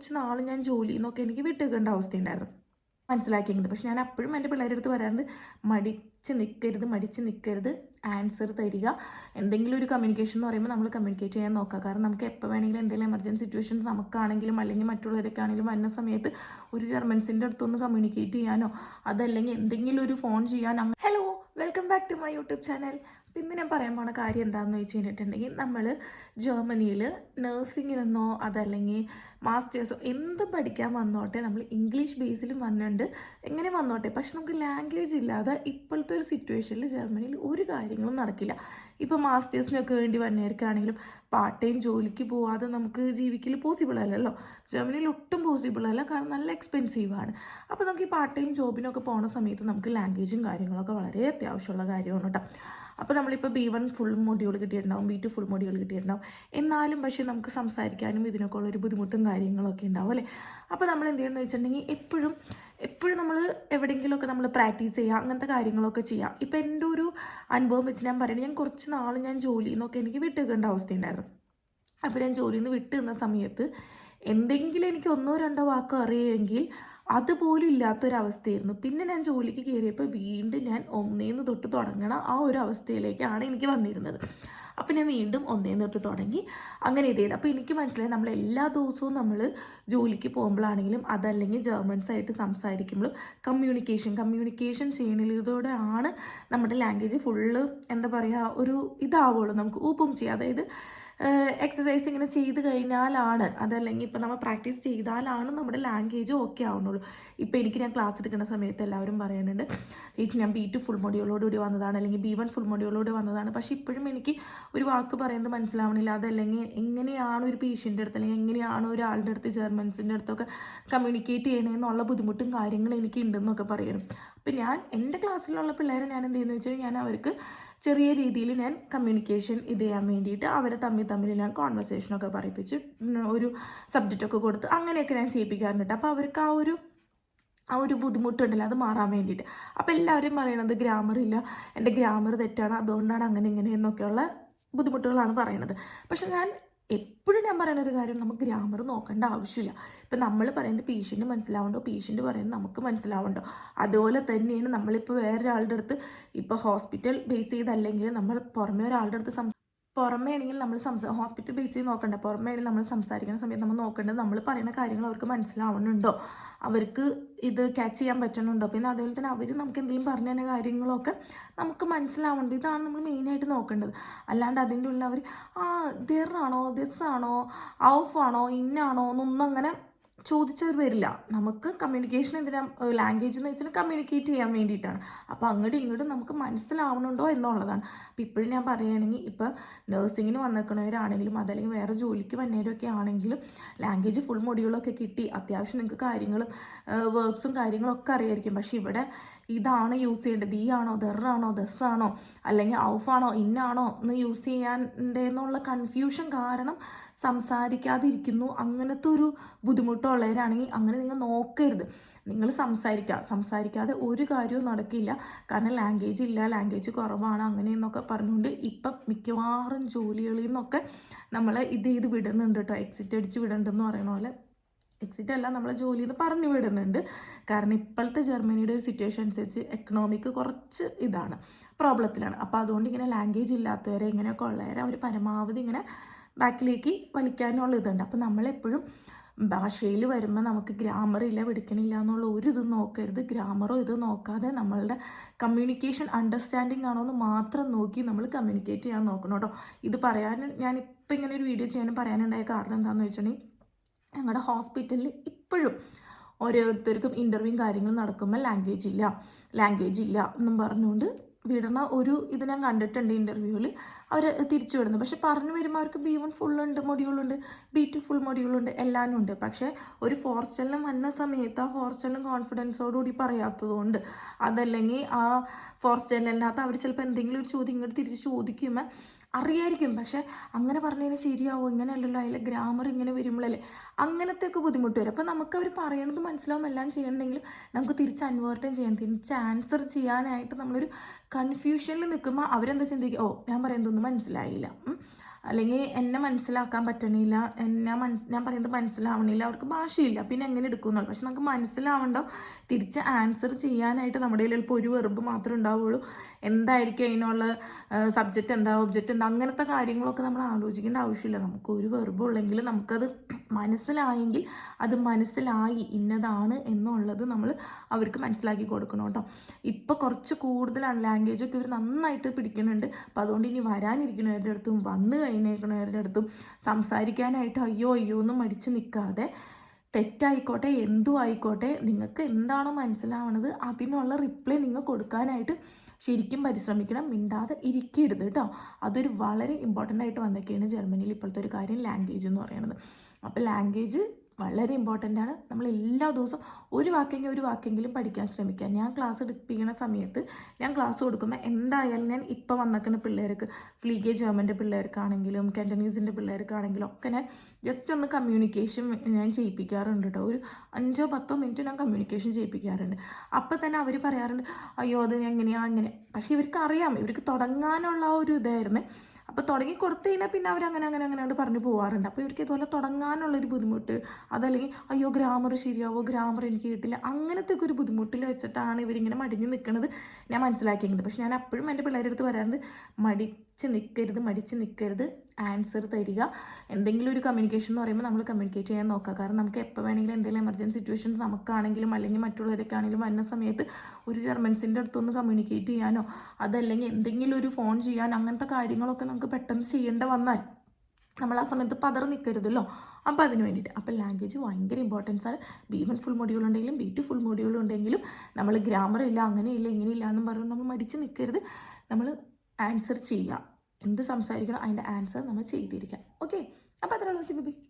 കുറച്ച് നാൾ ഞാൻ ജോലി എന്നൊക്കെ എനിക്ക് വിട്ടേക്കേണ്ട അവസ്ഥയുണ്ടായിരുന്നു. മനസ്സിലാക്കിയത് പക്ഷെ ഞാൻ അപ്പോഴും എന്റെ പിള്ളേരുടെ അടുത്ത് പറയാറുണ്ട് മടിച്ച് നിൽക്കരുത് മടിച്ച് നിൽക്കരുത് ആൻസർ തരിക. എന്തെങ്കിലും ഒരു കമ്മ്യൂണിക്കേഷൻ എന്ന് പറയുമ്പോൾ നമ്മൾ കമ്മ്യൂണിക്കേറ്റ് ചെയ്യാൻ നോക്കുക. കാരണം നമുക്ക് എപ്പോൾ വേണമെങ്കിലും എന്തെങ്കിലും എമർജൻസി സിറ്റുവേഷൻസ് നമുക്കാണെങ്കിലും അല്ലെങ്കിൽ മറ്റുള്ളവരൊക്കെ ആണെങ്കിലും വരുന്ന സമയത്ത് ഒരു ജർമ്മൻസിന്റെ അടുത്തൊന്ന് കമ്മ്യൂണിക്കേറ്റ് ചെയ്യാനോ അതല്ലെങ്കിൽ എന്തെങ്കിലും ഒരു ഫോൺ ചെയ്യാനോ hello welcome back to my YouTube channel അപ്പം ഇന്ന് ഞാൻ പറയാൻ പോണ കാര്യം എന്താണെന്ന് വെച്ച് കഴിഞ്ഞിട്ടുണ്ടെങ്കിൽ നമ്മൾ ജർമ്മനിയിൽ നഴ്സിങ്ങിനെന്നോ അതല്ലെങ്കിൽ മാസ്റ്റേഴ്സോ എന്ത് പഠിക്കാൻ വന്നോട്ടെ നമ്മൾ ഇംഗ്ലീഷ് ബേസിലും വന്നിട്ടുണ്ട്. എങ്ങനെ വന്നോട്ടെ? പക്ഷെ നമുക്ക് ലാംഗ്വേജ് ഇല്ലാതെ ഇപ്പോഴത്തെ ഒരു സിറ്റുവേഷനിൽ ജർമ്മനിയിൽ ഒരു കാര്യങ്ങളും നടക്കില്ല. ഇപ്പോൾ മാസ്റ്റേഴ്സിനൊക്കെ വേണ്ടി വന്നവർക്കാണെങ്കിലും പാർട്ട് ടൈം ജോലിക്ക് പോവാതെ നമുക്ക് ജീവിക്കൽ പോസിബിൾ അല്ലല്ലോ. ജർമ്മനിയിൽ ഒട്ടും പോസിബിൾ അല്ല. കാരണം നല്ല എക്സ്പെൻസീവാണ് അപ്പോൾ നമുക്ക് ഈ പാർട്ട് ടൈം ജോബിനൊക്കെ പോണ സമയത്ത് നമുക്ക് ലാംഗ്വേജും കാര്യങ്ങളൊക്കെ വളരെ അത്യാവശ്യമുള്ള കാര്യമാണ് കേട്ടോ അപ്പോൾ നമ്മളിപ്പോൾ ബി വൺ ഫുൾ മൊഡ്യൂൾ കിട്ടിയിട്ടുണ്ടാവും. ബി ടു ഫുൾ മൊഡ്യൂൾ കിട്ടിയിട്ടുണ്ടാവും. എന്നാലും പക്ഷേ നമുക്ക് സംസാരിക്കാനും ഇതിനൊക്കെ ഉള്ളൊരു ബുദ്ധിമുട്ടും കാര്യങ്ങളൊക്കെ ഉണ്ടാവും അല്ലേ? അപ്പോൾ നമ്മൾ എന്ത് ചെയ്യുന്നത് വെച്ചിട്ടുണ്ടെങ്കിൽ എപ്പോഴും എപ്പോഴും നമ്മൾ എവിടെയെങ്കിലുമൊക്കെ നമ്മൾ പ്രാക്ടീസ് ചെയ്യുക അങ്ങനത്തെ കാര്യങ്ങളൊക്കെ ചെയ്യാം ഇപ്പം എന്റെ ഒരു അനുഭവം വെച്ച് ഞാൻ പറയുന്നത് ഞാൻ കുറച്ച് നാൾ ഞാൻ ജോലിയിൽ നിന്നൊക്കെ എനിക്ക് വിട്ടേക്കേണ്ട അവസ്ഥയുണ്ടായിരുന്നു. അപ്പോൾ ഞാൻ ജോലിയിൽ നിന്ന് വിട്ട് നിന്ന സമയത്ത് എന്തെങ്കിലും എനിക്ക് ഒന്നോ രണ്ടോ വാക്കോ അറിയുമെങ്കിൽ അതുപോലും ഇല്ലാത്തൊരവസ്ഥയായിരുന്നു. പിന്നെ ഞാൻ ജോലിക്ക് കയറിയപ്പോൾ വീണ്ടും ഞാൻ ഒന്നേന്ന് തൊട്ട് തുടങ്ങണ ആ ഒരു അവസ്ഥയിലേക്കാണ് എനിക്ക് വന്നിരുന്നത്. അപ്പോൾ ഞാൻ വീണ്ടും ഒന്നേ തൊട്ട് തുടങ്ങി. അങ്ങനെ ഇത് ചെയ്ത്. അപ്പോൾ എനിക്ക് മനസ്സിലായി നമ്മൾ എല്ലാ ദിവസവും നമ്മൾ ജോലിക്ക് പോകുമ്പോഴാണെങ്കിലും അതല്ലെങ്കിൽ ജർമ്മൻസ് ആയിട്ട് സംസാരിക്കുമ്പോഴും കമ്മ്യൂണിക്കേഷൻ കമ്മ്യൂണിക്കേഷൻ ചെയ്യണതിലൂടെ ആണ് നമ്മുടെ ലാംഗ്വേജ് ഫുള്ള് എന്താ പറയുക ഒരു ഇതാവുള്ളൂ നമുക്ക് ഊപ്പും ചെയ്യുക അതായത് എക്സസൈസ് ഇങ്ങനെ ചെയ്ത് കഴിഞ്ഞാലാണ് അതല്ലെങ്കിൽ ഇപ്പം നമ്മൾ പ്രാക്ടീസ് ചെയ്താലാണ് നമ്മുടെ ലാംഗ്വേജ് ഓക്കെ ആവുന്നുള്ളൂ. ഇപ്പോൾ എനിക്ക് ഞാൻ ക്ലാസ് എടുക്കുന്ന സമയത്ത് എല്ലാവരും പറയുന്നുണ്ട് ചേച്ചി ഞാൻ ബി ടു ഫുൾ മൊഡ്യൂളോടുകൂടി വന്നതാണ് അല്ലെങ്കിൽ ബി വൺ ഫുൾ മൊഡ്യൂളോട് വന്നതാണ്. പക്ഷേ ഇപ്പോഴും എനിക്ക് ഒരു വാക്ക് പറയുന്നത് മനസ്സിലാവണില്ല. അതല്ലെങ്കിൽ എങ്ങനെയാണ് ഒരു പേഷ്യന്റെ അടുത്ത് അല്ലെങ്കിൽ എങ്ങനെയാണ് ഒരാളുടെ അടുത്ത് ജർമ്മൻസിന്റെ അടുത്തൊക്കെ കമ്മ്യൂണിക്കേറ്റ് ചെയ്യണമെന്നുള്ള ബുദ്ധിമുട്ടും കാര്യങ്ങളും എനിക്ക് ഉണ്ടെന്നൊക്കെ പറയണം. അപ്പം ഞാൻ എന്റെ ക്ലാസ്സിലുള്ള പിള്ളേരെ ഞാൻ എന്ത് ചെയ്യുന്നു വെച്ചാൽ ഞാൻ അവർക്ക് ചെറിയ രീതിയിൽ ഞാൻ കമ്മ്യൂണിക്കേഷൻ ഇത് ചെയ്യാൻ വേണ്ടിയിട്ട് അവരെ തമ്മിൽ തമ്മിൽ ഞാൻ കോൺവെർസേഷനൊക്കെ പറയിപ്പിച്ച് ഒരു സബ്ജക്റ്റൊക്കെ കൊടുത്ത് അങ്ങനെയൊക്കെ ഞാൻ ചെയ്യിപ്പിക്കാറുണ്ട് അപ്പോൾ അവർക്ക് ആ ഒരു ആ ഒരു ബുദ്ധിമുട്ടുണ്ടല്ലോ അത് മാറാൻ വേണ്ടിയിട്ട്. അപ്പോൾ എല്ലാവരും പറയണത് ഗ്രാമർ ഇല്ല എന്റെ ഗ്രാമർ തെറ്റാണ് അതുകൊണ്ടാണ് അങ്ങനെ ഇങ്ങനെ എന്നൊക്കെയുള്ള ബുദ്ധിമുട്ടുകളാണ് പറയണത് പക്ഷെ ഞാൻ എപ്പോഴും ഞാൻ പറയുന്ന ഒരു കാര്യം നമുക്ക് ഗ്രാമർ നോക്കേണ്ട ആവശ്യമില്ല. ഇപ്പം നമ്മൾ പറയുന്നത് പേഷ്യന്റ് മനസ്സിലാവണ്ടോ? പേഷ്യന്റ് പറയുന്നത് നമുക്ക് മനസ്സിലാവണ്ടോ? അതുപോലെ തന്നെയാണ് നമ്മളിപ്പോൾ വേറൊരാളുടെ അടുത്ത് ഇപ്പോൾ ഹോസ്പിറ്റൽ ബേസ് ചെയ്തല്ലെങ്കിൽ നമ്മൾ പുറമേ ഒരാളുടെ അടുത്ത് പുറമേ ആണെങ്കിൽ നമ്മൾ സംസാ ഹോസ്പിറ്റൽ ബേസ് ചെയ്ത് നോക്കണ്ട. പുറമേ ആണെങ്കിൽ നമ്മൾ സംസാരിക്കുന്ന സമയത്ത് നമ്മൾ നോക്കേണ്ടത് നമ്മൾ പറയുന്ന കാര്യങ്ങൾ അവർക്ക് മനസ്സിലാവുന്നുണ്ടോ? അവർക്ക് ഇത് ക്യാച്ച് ചെയ്യാൻ പറ്റുന്നുണ്ടോ? പിന്നെ അതുപോലെ തന്നെ അവർ നമുക്ക് എന്തെങ്കിലും പറഞ്ഞു തരുന്ന കാര്യങ്ങളൊക്കെ നമുക്ക് മനസ്സിലാവുന്നുണ്ട്. ഇതാണ് നമ്മൾ മെയിനായിട്ട് നോക്കേണ്ടത്. അല്ലാണ്ട് അതിന്റെ ഉള്ളിൽ അവർ ആ ദിറാണോ ദിസ് ആണോ? ഔഫ് ആണോ? ഇന്നാണോ എന്നൊന്നും അങ്ങനെ ചോദിച്ചവർ വരില്ല. നമുക്ക് കമ്മ്യൂണിക്കേഷൻ എന്തിനാ? ലാംഗ്വേജ് എന്ന് വെച്ചാൽ കമ്മ്യൂണിക്കേറ്റ് ചെയ്യാൻ വേണ്ടിയിട്ടാണ്. അപ്പോൾ അങ്ങോട്ടും ഇങ്ങോട്ടും നമുക്ക് മനസ്സിലാവണുണ്ടോ എന്നുള്ളതാണ്. അപ്പോൾ ഇപ്പോഴും ഞാൻ പറയുകയാണെങ്കിൽ ഇപ്പോൾ നഴ്സിങ്ങിന് വന്നിരിക്കണവരാണെങ്കിലും അതല്ലെങ്കിൽ വേറെ ജോലിക്ക് വന്നവരൊക്കെ ആണെങ്കിലും ലാംഗ്വേജ് ഫുൾ മൊഡ്യൂളൊക്കെ കിട്ടി. അത്യാവശ്യം നിങ്ങൾക്ക് കാര്യങ്ങളും വേർബ്സും കാര്യങ്ങളൊക്കെ അറിയായിരിക്കും. പക്ഷേ ഇവിടെ ഇതാണ് യൂസ് ചെയ്യേണ്ടത്. ഈ ആണോ ദെറാണോ ദസ്സാണോ അല്ലെങ്കിൽ ഔഫാണോ ഇന്നാണോ എന്ന് യൂസ് ചെയ്യാണ്ടെന്നുള്ള കൺഫ്യൂഷൻ കാരണം സംസാരിക്കാതിരിക്കുന്നു. അങ്ങനത്തെ ഒരു ബുദ്ധിമുട്ടുള്ളവരാണെങ്കിൽ അങ്ങനെ നിങ്ങൾ നോക്കരുത്. നിങ്ങൾ സംസാരിക്കുക സംസാരിക്കാതെ ഒരു കാര്യവും നടക്കില്ല. കാരണം ലാംഗ്വേജ് ഇല്ല. ലാംഗ്വേജ് കുറവാണ്. അങ്ങനെ അങ്ങനെയെന്നൊക്കെ പറഞ്ഞുകൊണ്ട് ഇപ്പം മിക്കവാറും ജോലികളിൽ നിന്നൊക്കെ നമ്മൾ ഇത് ചെയ്ത് വിടുന്നുണ്ട് കേട്ടോ. എക്സിറ്റ് അടിച്ച് വിടണ്ടെന്ന് പറയുന്ന പോലെ. എക്സിറ്റ് അല്ല നമ്മളെ ജോലി എന്ന് പറഞ്ഞു വിടുന്നുണ്ട്. കാരണം ഇപ്പോഴത്തെ ജർമ്മനിയുടെ ഒരു സിറ്റുവേഷൻ അനുസരിച്ച് എക്കണോമിക്ക് കുറച്ച് ഇതാണ്. പ്രോബ്ലത്തിലാണ് അപ്പോൾ അതുകൊണ്ട് ഇങ്ങനെ ലാംഗ്വേജ് ഇല്ലാത്തവരെ ഇങ്ങനെയൊക്കെ ഉള്ളവരെ അവർ പരമാവധി ഇങ്ങനെ ബാക്കിലേക്ക് വലിക്കാനുള്ള ഇതുണ്ട്. അപ്പോൾ നമ്മളെപ്പോഴും ഭാഷയിൽ വരുമ്പോൾ നമുക്ക് ഗ്രാമർ ഇല്ല പിടിക്കണില്ല എന്നുള്ള ഒരു ഇതും നോക്കരുത്. ഗ്രാമറോ ഇത് നോക്കാതെ നമ്മളുടെ കമ്മ്യൂണിക്കേഷൻ അണ്ടർസ്റ്റാൻഡിങ് ആണോ എന്ന് മാത്രം നോക്കി നമ്മൾ കമ്മ്യൂണിക്കേറ്റ് ചെയ്യാൻ നോക്കണം കേട്ടോ. ഇത് പറയാൻ ഇപ്പം ഇങ്ങനെ ഒരു വീഡിയോ ചെയ്യാനും പറയാനുണ്ടായ കാരണം എന്താണെന്ന് വെച്ചിട്ടുണ്ടെങ്കിൽ ഞങ്ങളുടെ ഹോസ്പിറ്റലിൽ ഇപ്പോഴും ഓരോരുത്തർക്കും ഇന്റർവ്യൂവും കാര്യങ്ങളും നടക്കുമ്പോൾ ലാംഗ്വേജ് ഇല്ല. ലാംഗ്വേജ് ഇല്ല എന്നും പറഞ്ഞുകൊണ്ട് വിടുന്ന ഒരു ഇത് ഞാൻ കണ്ടിട്ടുണ്ട് ഇന്റർവ്യൂവിൽ അവർ തിരിച്ചു വിടുന്നു. പക്ഷെ പറഞ്ഞു വരുമ്പോൾ അവർക്ക് ബി വൺ ഫുള്ളുണ്ട് മൊഡ്യൂളുണ്ട് ബി ടു ഫുൾ മൊഡ്യൂളുണ്ട് എല്ലാം ഉണ്ട് പക്ഷേ ഒരു ഫോർസ്റ്റലിനും വന്ന സമയത്ത് ആ ഫോർസ്റ്റലിനും കോൺഫിഡൻസോടുകൂടി പറയാത്തതുകൊണ്ട് അതല്ലെങ്കിൽ ആ ഫോർസ്റ്റലിനകത്ത് അവർ ചിലപ്പോൾ എന്തെങ്കിലും ഒരു ചോദ്യം ഇങ്ങോട്ട് തിരിച്ച് ചോദിക്കുമ്പോൾ അറിയായിരിക്കും. പക്ഷെ അങ്ങനെ പറഞ്ഞതിന് ശരിയാവും? ഇങ്ങനെയല്ലല്ലോ. അതിൽ ഗ്രാമർ ഇങ്ങനെ വരുമ്പോഴല്ലേ അങ്ങനത്തെ ഒക്കെ ബുദ്ധിമുട്ട് വരും. അപ്പോൾ നമുക്ക് അവർ പറയണത് മനസ്സിലാവും എല്ലാം ചെയ്യണമെങ്കിൽ നമുക്ക് തിരിച്ച് അൻവേർട്ടം ചെയ്യാൻ തിരിച്ച് ആൻസർ ചെയ്യാനായിട്ട് നമ്മളൊരു കൺഫ്യൂഷനിൽ നിൽക്കുമ്പോൾ അവരെന്താ ചിന്തിക്കുക ഓ ഞാൻ പറയുന്നതൊന്നും മനസ്സിലായില്ല. അല്ലെങ്കിൽ എന്നെ മനസ്സിലാക്കാൻ പറ്റണില്ല. എന്നെ മനസ് ഞാൻ പറയുന്നത് മനസ്സിലാവണില്ല. അവർക്ക് ഭാഷയില്ല. പിന്നെ എങ്ങനെ എടുക്കുന്നുള്ളൂ പക്ഷെ നമുക്ക് മനസ്സിലാവണ്ടോ? തിരിച്ച് ആൻസർ ചെയ്യാനായിട്ട് നമ്മുടെ കയ്യിൽ ചിലപ്പോൾ ഒരു വെറുപ്പ് മാത്രമേ ഉണ്ടാവുള്ളൂ. എന്തായിരിക്കും അതിനുള്ള സബ്ജക്റ്റ് എന്താ ഒബ്ജക്റ്റ് എന്താ? അങ്ങനത്തെ കാര്യങ്ങളൊക്കെ നമ്മൾ ആലോചിക്കേണ്ട ആവശ്യമില്ല. നമുക്ക് ഒരു വെറുപ്പ് ഉള്ളെങ്കിൽ നമുക്കത് മനസ്സിലായെങ്കിൽ അത് മനസ്സിലായി ഇന്നതാണ് എന്നുള്ളത് നമ്മൾ അവർക്ക് മനസ്സിലാക്കി കൊടുക്കണം കേട്ടോ. ഇപ്പോൾ കുറച്ച് കൂടുതലാണ്. ലാംഗ്വേജ് ഒക്കെ ഇവർ നന്നായിട്ട് പിടിക്കുന്നുണ്ട്. അപ്പോൾ അതുകൊണ്ട് ഇനി വരാനിരിക്കുന്നവരുടെ അടുത്തും. വന്നു കഴിഞ്ഞിരിക്കുന്നവരുടെ അടുത്തും സംസാരിക്കാനായിട്ട് അയ്യോ അയ്യോ എന്ന് മടിച്ച് നിൽക്കാതെ തെറ്റായിക്കോട്ടെ എന്തു ആയിക്കോട്ടെ നിങ്ങൾക്ക് എന്താണോ മനസ്സിലാവണത് അതിനുള്ള റിപ്ലൈ നിങ്ങൾ കൊടുക്കാനായിട്ട് ശരിക്കും പരിശ്രമിക്കണം. മിണ്ടാതെ ഇരിക്കരുത് കേട്ടോ. അതൊരു വളരെ ഇമ്പോർട്ടന്റ് ആയിട്ട് വന്നൊക്കെയാണ് ജർമ്മനിയിൽ ഇപ്പോഴത്തെ ഒരു കാര്യം ലാംഗ്വേജ് എന്ന് പറയുന്നത്. അപ്പോൾ ലാംഗ്വേജ് വളരെ ഇമ്പോർട്ടന്റ് ആണ്. നമ്മൾ എല്ലാ ദിവസവും ഒരു വാക്കെങ്കിലും ഒരു വാക്കെങ്കിലും പഠിക്കാൻ ശ്രമിക്കുക. ഞാൻ ക്ലാസ് എടുപ്പിക്കുന്ന സമയത്ത് ഞാൻ ക്ലാസ് കൊടുക്കുമ്പോൾ എന്തായാലും ഞാൻ ഇപ്പോൾ വന്നേക്കുന്ന പിള്ളേർക്ക് ഫ്ലീഗേ ജർമ്മന്റെ പിള്ളേർക്കാണെങ്കിലും കാന്റനീസിന്റെ പിള്ളേർക്കാണെങ്കിലും ഒക്കെ ഞാൻ ജസ്റ്റ് ഒന്ന് കമ്മ്യൂണിക്കേഷൻ ഞാൻ ചെയ്യിപ്പിക്കാറുണ്ട് കേട്ടോ ഒരു അഞ്ചോ പത്തോ മിനിറ്റ് ഞാൻ കമ്മ്യൂണിക്കേഷൻ ചെയ്യിപ്പിക്കാറുണ്ട്. അപ്പോൾ തന്നെ അവർ പറയാറുണ്ട് അയ്യോ അത് എങ്ങനെയാ? അങ്ങനെ. പക്ഷേ ഇവർക്ക് അറിയാം. ഇവർക്ക് തുടങ്ങാനുള്ള ഒരു ഇതായിരുന്നു. അപ്പോൾ തുടങ്ങി കൊടുത്തു കഴിഞ്ഞാൽ പിന്നെ അവർ അങ്ങനെ അങ്ങനെ അങ്ങനെ പറഞ്ഞു പോകാറുണ്ട് അപ്പോൾ ഇവർക്ക് ഇതുപോലെ തുടങ്ങാനുള്ളൊരു ബുദ്ധിമുട്ട് അതല്ലെങ്കിൽ അയ്യോ ഗ്രാമർ ശരിയാവോ ഗ്രാമർ എനിക്ക് കിട്ടില്ല അങ്ങനത്തെ ഒക്കെ ഒരു ബുദ്ധിമുട്ടിൽ വെച്ചിട്ടാണ് ഇവരിങ്ങനെ മടിഞ്ഞ് നിൽക്കുന്നത് ഞാൻ മനസ്സിലാക്കിയത് പക്ഷെ ഞാൻ അപ്പോഴും എന്റെ പിള്ളേരുടെ അടുത്ത് പറയാറുണ്ട് മടിച്ച് നിൽക്കരുത് മടിച്ച് നിൽക്കരുത് ആൻസർ തരിക. എന്തെങ്കിലും ഒരു കമ്മ്യൂണിക്കേഷൻ എന്ന് പറയുമ്പോൾ നമ്മൾ കമ്മ്യൂണിക്കേറ്റ് ചെയ്യാൻ നോക്കുക. കാരണം നമുക്ക് എപ്പോൾ വേണമെങ്കിലും എന്തെങ്കിലും എമർജൻസി സിറ്റുവേഷൻസ് നമുക്കാണെങ്കിലും അല്ലെങ്കിൽ മറ്റുള്ളവരൊക്കെ ആണെങ്കിലും വരുന്ന സമയത്ത് ഒരു ജർമ്മൻസിന്റെ അടുത്തൊന്ന് കമ്മ്യൂണിക്കേറ്റ് ചെയ്യാനോ അതല്ലെങ്കിൽ എന്തെങ്കിലും ഒരു ഫോൺ ചെയ്യാൻ അങ്ങനത്തെ കാര്യങ്ങളൊക്കെ നമുക്ക് പെട്ടെന്ന് ചെയ്യേണ്ട വന്നാൽ നമ്മൾ ആ സമയത്ത് പതറ് നിൽക്കരുതല്ലോ അപ്പോൾ അതിന് വേണ്ടിയിട്ട്. അപ്പോൾ ലാംഗ്വേജ് ഭയങ്കര ഇമ്പോർട്ടൻസ് ആണ്. ബി വൺ ഫുൾ മൊഡ്യൂൾ ഉണ്ടെങ്കിലും ബി ടു ഫുൾ മൊഡ്യൂൾ ഉണ്ടെങ്കിലും നമ്മൾ ഗ്രാമർ ഇല്ല അങ്ങനെയില്ല ഇങ്ങനെയില്ല എന്നും പറഞ്ഞു നമ്മൾ മടിച്ച് നിൽക്കരുത് നമ്മൾ ആൻസർ ചെയ്യുക എന്ത് സംസാരിക്കണം അതിന്റെ ആൻസർ നമ്മൾ ചെയ്തിരിക്കാം. ഓക്കെ അപ്പോൾ അത്രയുള്ളൂ ബി